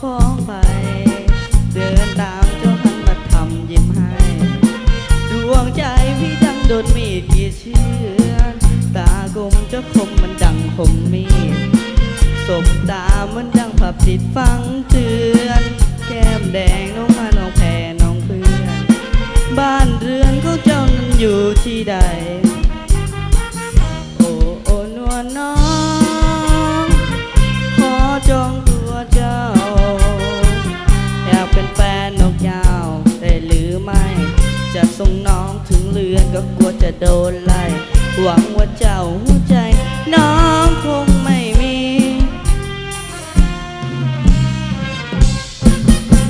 ฟ้องไป เดินตามเจ้าหันมาทำยิ้มให้ ดวงใจพี่ดังโดนมีดกี่เชือนตากลมเจ้าคมมันดังคมมีดสบตามันดังผับติดฟังเตือน แก้มแดงน้องมาน้องแพรน้องเพื่อน บ้านเรือนของเจ้านั้นอยู่ที่ใด จะส่งน้องถึงเรือนก็กลัวจะโดนไล่ หวังว่าเจ้าหัวใจ น้องคงไม่มี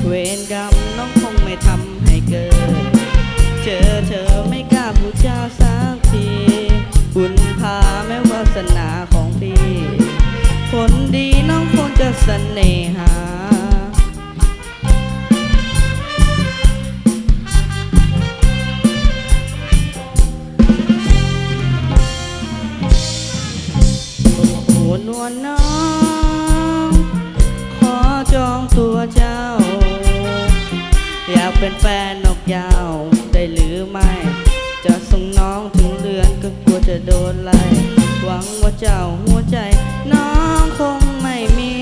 เวรกรรมน้องคงไม่ทำให้เกิด เจอเธอไม่กล้าพูดจาสักทีบุญพาแม้วาสนาของพี่ คนดีน้องคงจะเสน่หา นวลน้อง ขอจองตัวเจ้า อยากเป็นแฟนนกยาวได้หรือไม่ จะส่งน้องถึงเรือนก็กลัวจะโดนไล่หวังว่าเจ้าหัวใจ น้องคงไม่มี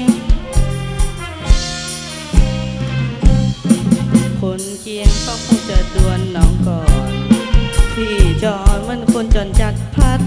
คนเคียงเขาคงจะดวนน้องก่อน พี่จอนมันคนจนจัดพัด